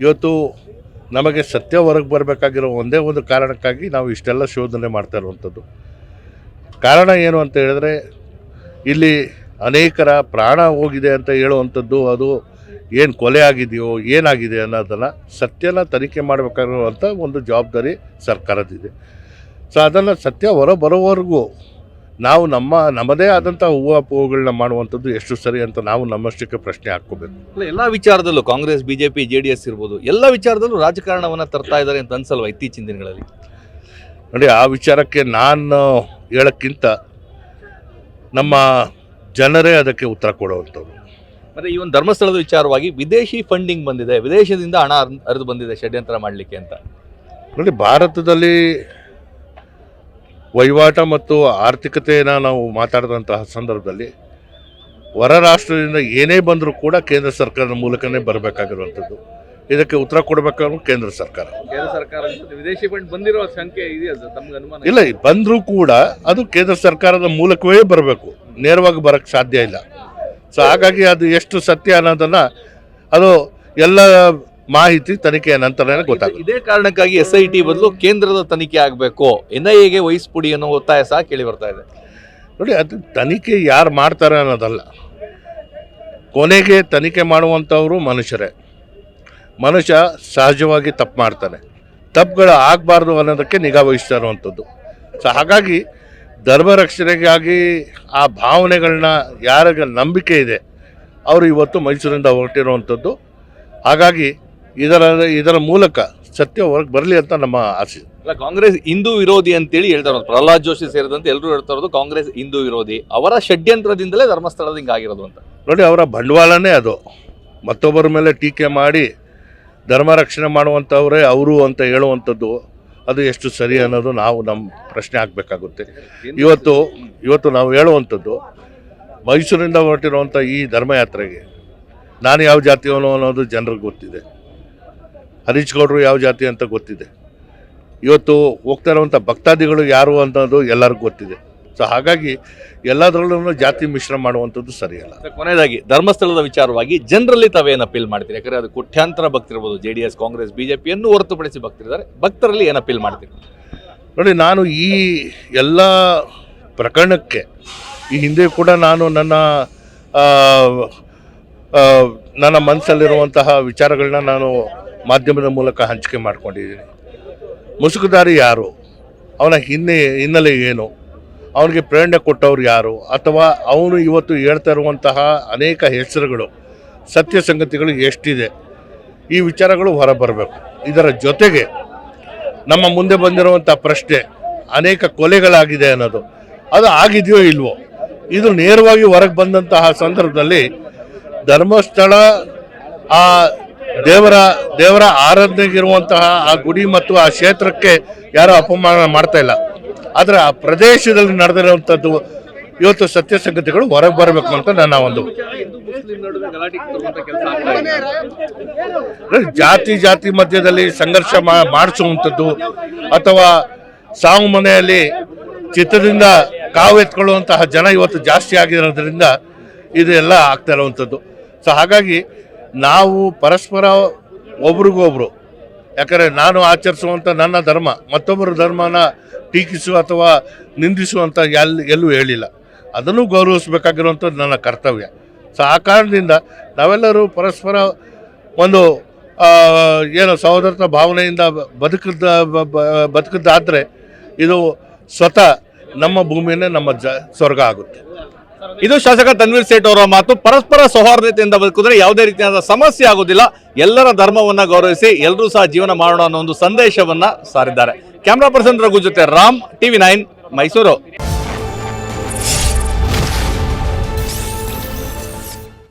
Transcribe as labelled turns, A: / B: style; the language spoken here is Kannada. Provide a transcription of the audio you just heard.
A: ಇವತ್ತು ನಮಗೆ ಸತ್ಯ ಹೊರಗೆ ಬರಬೇಕಾಗಿರೋ ಒಂದೇ ಒಂದು ಕಾರಣಕ್ಕಾಗಿ ನಾವು ಇಷ್ಟೆಲ್ಲ ಶೋಧನೆ ಮಾಡ್ತಾ ಇರುವಂಥದ್ದು. ಕಾರಣ ಏನು ಅಂತ ಹೇಳಿದ್ರೆ, ಇಲ್ಲಿ ಅನೇಕರ ಪ್ರಾಣ ಹೋಗಿದೆ ಅಂತ ಹೇಳುವಂಥದ್ದು, ಅದು ಏನು ಕೊಲೆ ಆಗಿದೆಯೋ, ಏನಾಗಿದೆ ಅನ್ನೋದನ್ನು ಸತ್ಯನ ತನಿಖೆ ಮಾಡಬೇಕಾಗಿರುವಂಥ ಒಂದು ಜವಾಬ್ದಾರಿ ಸರ್ಕಾರದಿದೆ ಸೊ, ಅದನ್ನು ಸತ್ಯ ಹೊರ ಬರೋವರೆಗೂ ನಾವು ನಮ್ಮ ನಮ್ಮದೇ ಆದಂಥ ಹೂವುಗಳನ್ನ ಮಾಡುವಂಥದ್ದು ಎಷ್ಟು ಸರಿ ಅಂತ ನಾವು ನಮ್ಮಷ್ಟಕ್ಕೆ ಪ್ರಶ್ನೆ ಹಾಕ್ಕೋಬೇಕು.
B: ಅಲ್ಲ, ಎಲ್ಲಾ ವಿಚಾರದಲ್ಲೂ Congress BJP J D S ಇರ್ಬೋದು ಎಲ್ಲ ವಿಚಾರದಲ್ಲೂ ರಾಜಕಾರಣವನ್ನು ತರ್ತಾ ಇದ್ದಾರೆ ಅಂತ ಅನ್ಸಲ್ವಾ ಇತ್ತೀಚಿನ ದಿನಗಳಲ್ಲಿ?
A: ನೋಡಿ ಆ ವಿಚಾರಕ್ಕೆ ನಾನು ಹೇಳಕ್ಕಿಂತ ನಮ್ಮ ಜನರೇ ಅದಕ್ಕೆ ಉತ್ತರ ಕೊಡುವಂಥವ್ರು.
B: ಮತ್ತೆ ಈ ಒಂದು ಧರ್ಮಸ್ಥಳದ ವಿಚಾರವಾಗಿ ವಿದೇಶಿ ಫಂಡಿಂಗ್ ಬಂದಿದೆ ವಿದೇಶದಿಂದ ಹಣ ಹರಿದು ಬಂದಿದೆ ಷಡ್ಯಂತ್ರ ಮಾಡಲಿಕ್ಕೆ ಅಂತ.
A: ನೋಡಿ ಭಾರತದಲ್ಲಿ ವಹಿವಾಟ ಮತ್ತು ಆರ್ಥಿಕತೆಯನ್ನು ನಾವು ಮಾತಾಡಿದಂತಹ ಸಂದರ್ಭದಲ್ಲಿ ಹೊರ ರಾಷ್ಟ್ರದಿಂದ ಏನೇ ಬಂದರೂ ಕೂಡ ಕೇಂದ್ರ ಸರ್ಕಾರದ ಮೂಲಕನೇ ಬರಬೇಕಾಗಿರುವಂಥದ್ದು. ಇದಕ್ಕೆ ಉತ್ತರ ಕೊಡಬೇಕಾದ್ರು ಕೇಂದ್ರ ಸರ್ಕಾರ.
B: ಕೇಂದ್ರ ಸರ್ಕಾರ ವಿದೇಶಿ ಫಂಡ್ ಬಂದಿರೋ ಸಂಖ್ಯೆ ಇದೆಯಾ ತಮ್ಗೆ ಅನುಮಾನ
A: ಇಲ್ಲ ಬಂದರೂ ಕೂಡ ಅದು ಕೇಂದ್ರ ಸರ್ಕಾರದ ಮೂಲಕವೇ ಬರಬೇಕು. ನೇರವಾಗಿ ಬರೋಕ್ಕೆ ಸಾಧ್ಯ ಇಲ್ಲ. ಸೊ ಹಾಗಾಗಿ ಅದು ಎಷ್ಟು ಸತ್ಯ ಅನ್ನೋದನ್ನು ಅದು ಎಲ್ಲ ಮಾಹಿತಿ ತನಿಖೆಯ ನಂತರ ಗೊತ್ತಾಗುತ್ತೆ.
B: ಇದೇ ಕಾರಣಕ್ಕಾಗಿ ಎಸ್ ಐ ಟಿ ಬದಲು ಕೇಂದ್ರದ ತನಿಖೆ ಆಗಬೇಕು. ಎನ್ ಐ ಎಗೆ ವಹಿಸ್ಬಿಡಿ ಅನ್ನೋ ಒತ್ತಾಯ ಸಹ ಕೇಳಿ ಬರ್ತಾ ಇದೆ.
A: ನೋಡಿ ಅದು ತನಿಖೆ ಯಾರು ಮಾಡ್ತಾರೆ ಅನ್ನೋದಲ್ಲ. ಕೊನೆಗೆ ತನಿಖೆ ಮಾಡುವಂಥವರು ಮನುಷ್ಯರೇ. ಮನುಷ್ಯ ಸಹಜವಾಗಿ ತಪ್ಪು ಮಾಡ್ತಾನೆ. ತಪ್ಪುಗಳು ಆಗಬಾರ್ದು ಅನ್ನೋದಕ್ಕೆ ನಿಗಾ ವಹಿಸ್ತಾ ಇರುವಂಥದ್ದು. ಸೊ ಹಾಗಾಗಿ ಧರ್ಮ ರಕ್ಷಣೆಗಾಗಿ ಆ ಭಾವನೆಗಳನ್ನ ಯಾರಿಗೆ ನಂಬಿಕೆ ಇದೆ ಅವರು ಇವತ್ತು ಮೈಸೂರಿಂದ ಹೊರಟಿರುವಂಥದ್ದು. ಹಾಗಾಗಿ ಇದರ ಇದರ ಮೂಲಕ ಸತ್ಯ ಹೊರಗೆ ಬರಲಿ ಅಂತ ನಮ್ಮ ಆಸೆ.
B: ಅಲ್ಲ ಕಾಂಗ್ರೆಸ್ ಹಿಂದೂ ವಿರೋಧಿ ಅಂತೇಳಿ ಹೇಳ್ತಾ ಇರೋದು ಪ್ರಹ್ಲಾದ್ ಜೋಶಿ ಸೇರಿದಂತೆ ಎಲ್ಲರೂ ಹೇಳ್ತಾ ಇರೋದು ಕಾಂಗ್ರೆಸ್ ಹಿಂದೂ ವಿರೋಧಿ. ಅವರ ಷಡ್ಯಂತ್ರದಿಂದಲೇ ಧರ್ಮಸ್ಥಳದ ಹಿಂಗಾಗಿರೋದು ಅಂತ.
A: ನೋಡಿ ಅವರ ಬಂಡವಾಳನೇ ಅದು. ಮತ್ತೊಬ್ಬರ ಮೇಲೆ ಟೀಕೆ ಮಾಡಿ ಧರ್ಮ ರಕ್ಷಣೆ ಮಾಡುವಂಥವರೇ ಅವರು ಅಂತ ಹೇಳುವಂಥದ್ದು ಅದು ಎಷ್ಟು ಸರಿ ಅನ್ನೋದು ನಾವು ನಮ್ಮ ಪ್ರಶ್ನೆ ಆಗಬೇಕಾಗುತ್ತೆ ಇವತ್ತು ಇವತ್ತು ನಾವು ಹೇಳುವಂಥದ್ದು ಮೈಸೂರಿಂದ ಹೊರಟಿರುವಂಥ ಈ ಧರ್ಮಯಾತ್ರೆಗೆ ನಾನು ಯಾವ ಜಾತಿಯವನು ಅನ್ನೋದು ಜನರಿಗೆ ಗೊತ್ತಿದೆ. ಹರೀಶ್ ಗೌಡರು ಯಾವ ಜಾತಿ ಅಂತ ಗೊತ್ತಿದೆ. ಇವತ್ತು ಹೋಗ್ತಾ ಇರುವಂಥ ಭಕ್ತಾದಿಗಳು ಯಾರು ಅನ್ನೋದು ಎಲ್ಲರಿಗೂ ಗೊತ್ತಿದೆ. ಸೊ ಹಾಗಾಗಿ ಎಲ್ಲದರಲ್ಲೂ ಜಾತಿ ಮಿಶ್ರ ಮಾಡುವಂಥದ್ದು ಸರಿಯಲ್ಲ.
B: ಕೊನೆಯದಾಗಿ ಧರ್ಮಸ್ಥಳದ ವಿಚಾರವಾಗಿ ಜನರಲ್ಲಿ ತಾವೇನು ಅಪೀಲ್ ಮಾಡ್ತೀರಿ? ಯಾಕಂದರೆ ಅದು ಕೋಟ್ಯಾಂತರ ಭಕ್ತಿರ್ಬೋದು J D S Congress B J ಪಿಯನ್ನು ಹೊರತುಪಡಿಸಿ ಭಕ್ತರಿದ್ದಾರೆ. ಭಕ್ತರಲ್ಲಿ ಏನು ಅಪೀಲ್ ಮಾಡ್ತೀರಿ?
A: ನೋಡಿ ನಾನು ಈ ಎಲ್ಲ ಪ್ರಕರಣಕ್ಕೆ ಈ ಹಿಂದೆ ಕೂಡ ನಾನು ನನ್ನ ನನ್ನ ಮನಸ್ಸಲ್ಲಿರುವಂತಹ ವಿಚಾರಗಳನ್ನ ನಾನು ಮಾಧ್ಯಮದ ಮೂಲಕ ಹಂಚಿಕೆ ಮಾಡ್ಕೊಂಡಿದ್ದೀನಿ. ಮುಸುಕುದಾರಿ ಯಾರು? ಅವನ ಹಿನ್ನೆ, ಹಿನ್ನೆಲೆ ಏನು? ಅವನಿಗೆ ಪ್ರೇರಣೆ ಕೊಟ್ಟವರು ಯಾರು? ಅಥವಾ ಅವನು ಇವತ್ತು ಹೇಳ್ತಾ ಇರುವಂತಹ ಅನೇಕ ಹೆಸರುಗಳು, ಸತ್ಯ ಸಂಗತಿಗಳು ಎಷ್ಟಿದೆ? ಈ ವಿಚಾರಗಳು ಹೊರಬರಬೇಕು. ಇದರ ಜೊತೆಗೆ ನಮ್ಮ ಮುಂದೆ ಬಂದಿರುವಂಥ ಪ್ರಶ್ನೆ, ಅನೇಕ ಕೊಲೆಗಳಾಗಿದೆ ಅನ್ನೋದು, ಅದು ಆಗಿದೆಯೋ ಇಲ್ವೋ? ಇದು ನೇರವಾಗಿ ಹೊರಗೆ ಬಂದಂತಹ ಸಂದರ್ಭದಲ್ಲಿ ಧರ್ಮಸ್ಥಳ ಆ ದೇವರ ದೇವರ ಆರಾಧನೆಗಿರುವಂತಹ ಆ ಗುಡಿ ಮತ್ತು ಆ ಕ್ಷೇತ್ರಕ್ಕೆ ಯಾರು ಅಪಮಾನ ಮಾಡ್ತಾ ಇಲ್ಲ. ಆದರೆ ಆ ಪ್ರದೇಶದಲ್ಲಿ ನಡೆದಿರುವಂಥದ್ದು ಇವತ್ತು ಸತ್ಯ ಸಂಗತಿಗಳು ಹೊರಗೆ ಬರಬೇಕು ಅಂತ ನನ್ನ ಒಂದು ಜಾತಿ ಜಾತಿ ಮಧ್ಯದಲ್ಲಿ ಸಂಘರ್ಷ ಮಾಡಿಸುವಂಥದ್ದು ಅಥವಾ ಸಾವು ಮನೆಯಲ್ಲಿ ಚಿತ್ತದಿಂದ ಕಾವು ಎತ್ಕೊಳ್ಳುವಂತಹ ಜನ ಇವತ್ತು ಜಾಸ್ತಿ ಆಗಿರೋದ್ರಿಂದ ಇದೆಲ್ಲ ಆಗ್ತಾ ಇರುವಂಥದ್ದು ಸೊ ಹಾಗಾಗಿ ನಾವು ಪರಸ್ಪರ ಒಬ್ರಿಗೊಬ್ರು. ಯಾಕಂದರೆ ನಾನು ಆಚರಿಸುವಂಥ ನನ್ನ ಧರ್ಮ, ಮತ್ತೊಬ್ಬರ ಧರ್ಮನ ಟೀಕಿಸುವ ಅಥವಾ ನಿಂದಿಸುವಂಥ ಎಲ್ಲಿ ಎಲ್ಲೂ ಹೇಳಿಲ್ಲ. ಅದನ್ನು ಗೌರವಿಸಬೇಕಾಗಿರುವಂಥದ್ದು ನನ್ನ ಕರ್ತವ್ಯ. ಸೊ, ಆ ಕಾರಣದಿಂದ ನಾವೆಲ್ಲರೂ ಪರಸ್ಪರ ಒಂದು ಏನು ಸಹೋದರತ ಭಾವನೆಯಿಂದ ಬದುಕಿದ್ದ, ಬ- ಬ- ಇದು ಸ್ವತಃ ನಮ್ಮ ಭೂಮಿಯೇ ನಮ್ಮ ಜ, ಸ್ವರ್ಗ ಆಗುತ್ತೆ.
B: ಇದು ಶಾಸಕ ತನ್ವೀರ್ ಸೇಠ್ ಅವರ ಮಾತು. ಪರಸ್ಪರ ಸೌಹಾರ್ದತೆಯಿಂದ ಬದುಕಿದ್ರೆ ಯಾವುದೇ ರೀತಿಯಾದ ಸಮಸ್ಯೆ ಆಗೋದಿಲ್ಲ ಎಲ್ಲರ ಧರ್ಮವನ್ನ ಗೌರವಿಸಿ ಎಲ್ಲರೂ ಸಹ ಜೀವನ ಮಾಡೋಣ ಅನ್ನೋ ಒಂದು ಸಂದೇಶವನ್ನ ಸಾರಿದ್ದಾರೆ. ಕ್ಯಾಮ್ರಾ ಪರ್ಸನ್ ರಘು ಜೊತೆ ರಾಮ್, ಟಿವಿ ನೈನ್, ಮೈಸೂರು.